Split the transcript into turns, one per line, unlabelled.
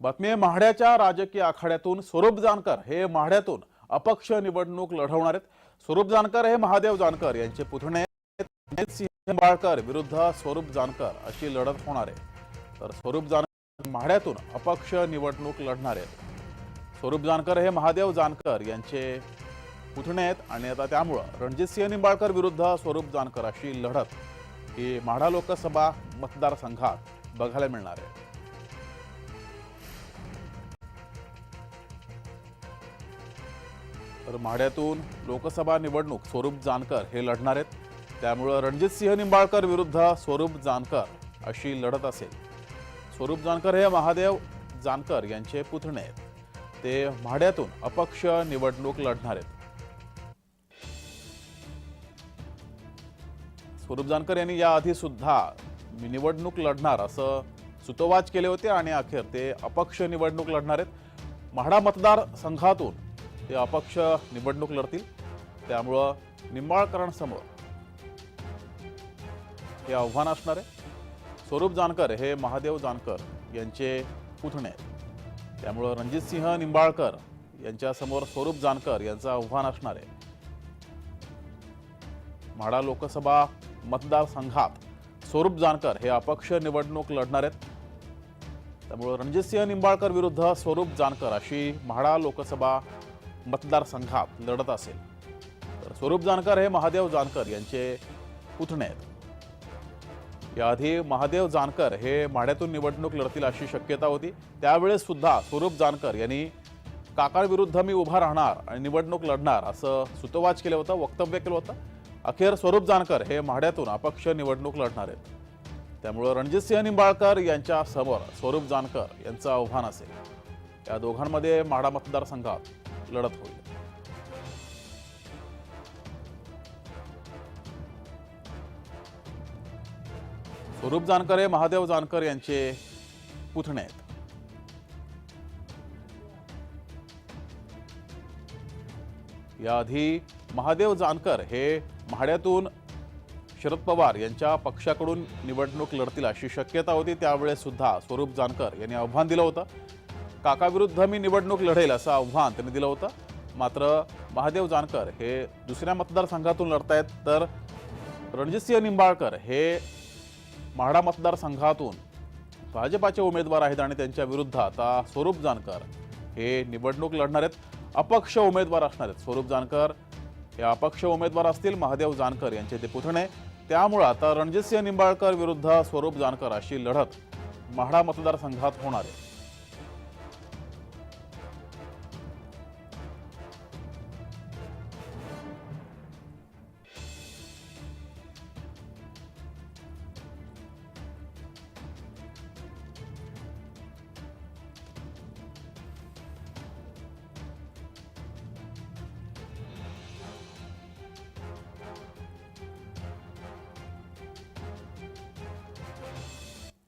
बातमी आहे राजकीय आखाड्यातून स्वरूप जानकर हे माढ्यातून अपक्ष निवडणूक लढवणार आहेत. स्वरूप जानकर हे महादेव जानकर यांचे पुतणे बाळकर सिंह निंबाळकर विरुद्ध स्वरूप जानकर अशी लढत होणार आहे. तर स्वरूप जानकर माढ्यातून अपक्ष निवडणूक लढणार आहेत. स्वरूप जानकर हे महादेव जानकर यांचे पुतणे आहेत आणि आता त्यामुळं रणजितसिंह निंबाळकर विरुद्ध स्वरूप जानकर अशी लढत ही माढा लोकसभा मतदारसंघात बघायला मिळणार आहे. तर माढ्यातून लोकसभा निवडणूक स्वरूप जानकर हे लढणार आहेत. त्यामुळं रणजितसिंह निंबाळकर विरुद्ध स्वरूप जानकर अशी लढत असेल. स्वरूप जानकर हे महादेव जानकर यांचे पुतणे आहेत. ते म्हाड्यातून अपक्ष निवडणूक लढणार आहेत. स्वरूप जानकर यांनी याआधी सुद्धा निवडणूक लढणार असं सुतोवाच केले होते आणि अखेर ते अपक्ष निवडणूक लढणार आहेत. म्हाडा मतदारसंघातून ते अपक्ष निवडणूक लढतील. त्यामुळं निंबाळकरांसमोर हे आव्हान असणार आहे स्वरूप जानकर हे महादेव जानकर यांचे पुतणे. आहेत त्यामुळं रणजितसिंह निंबाळकर यांच्यासमोर स्वरूप जानकर यांचं आव्हान असणार आहे म्हाडा लोकसभा मतदारसंघात स्वरूप जानकर हे अपक्ष निवडणूक लढणार आहेत. त्यामुळं रणजितसिंह निंबाळकर विरुद्ध स्वरूप जानकर अशी म्हाडा लोकसभा मतदारसंघात लढत असेल. तर स्वरूप जानकर हे महादेव जानकर यांचे पुतणे आहेत. याआधी महादेव जानकर हे माढ्यातून निवडणूक लढतील अशी शक्यता होती. त्यावेळेस सुद्धा स्वरूप जानकर यांनी काकाविरुद्ध मी उभा राहणार आणि निवडणूक लढणार असं सुतवाच केलं होतं वक्तव्य केलं होतं. अखेर स्वरूप जानकर हे माढ्यातून अपक्ष निवडणूक लढणार आहेत. त्यामुळं रणजितसिंह निंबाळकर यांच्या समोर स्वरूप जानकर यांचं आव्हान असेल. या दोघांमध्ये माढा मतदारसंघात लढत होईल स्वरूप जानकर हे महादेव जानकर यांचे पुतणे आहेत. याआधी महादेव जानकर हे म्हाड्यातून शरद पवार यांच्या पक्षाकडून निवडणूक लढतील अशी शक्यता होती त्यावेळेस सुद्धा स्वरूप जानकर यांनी आव्हान दिलं होतं. काकाविरुद्ध मी निवडणूक लढेल असं आव्हान त्यांनी दिलं होतं. मात्र महादेव जानकर हे दुसऱ्या मतदारसंघातून लढतायत. तर रणजितसिंह निंबाळकर हे म्हाडा मतदारसंघातून भाजपाचे उमेदवार आहेत आणि त्यांच्या विरुद्ध आता स्वरूप जानकर हे निवडणूक लढणार आहेत. अपक्ष उमेदवार असणार आहेत. स्वरूप जानकर हे अपक्ष उमेदवार असतील महादेव जानकर यांचे ते पुतणे. त्यामुळं आता रणजितसिंह निंबाळकर विरुद्ध स्वरूप जानकर अशी लढत म्हाडा मतदारसंघात होणार आहे.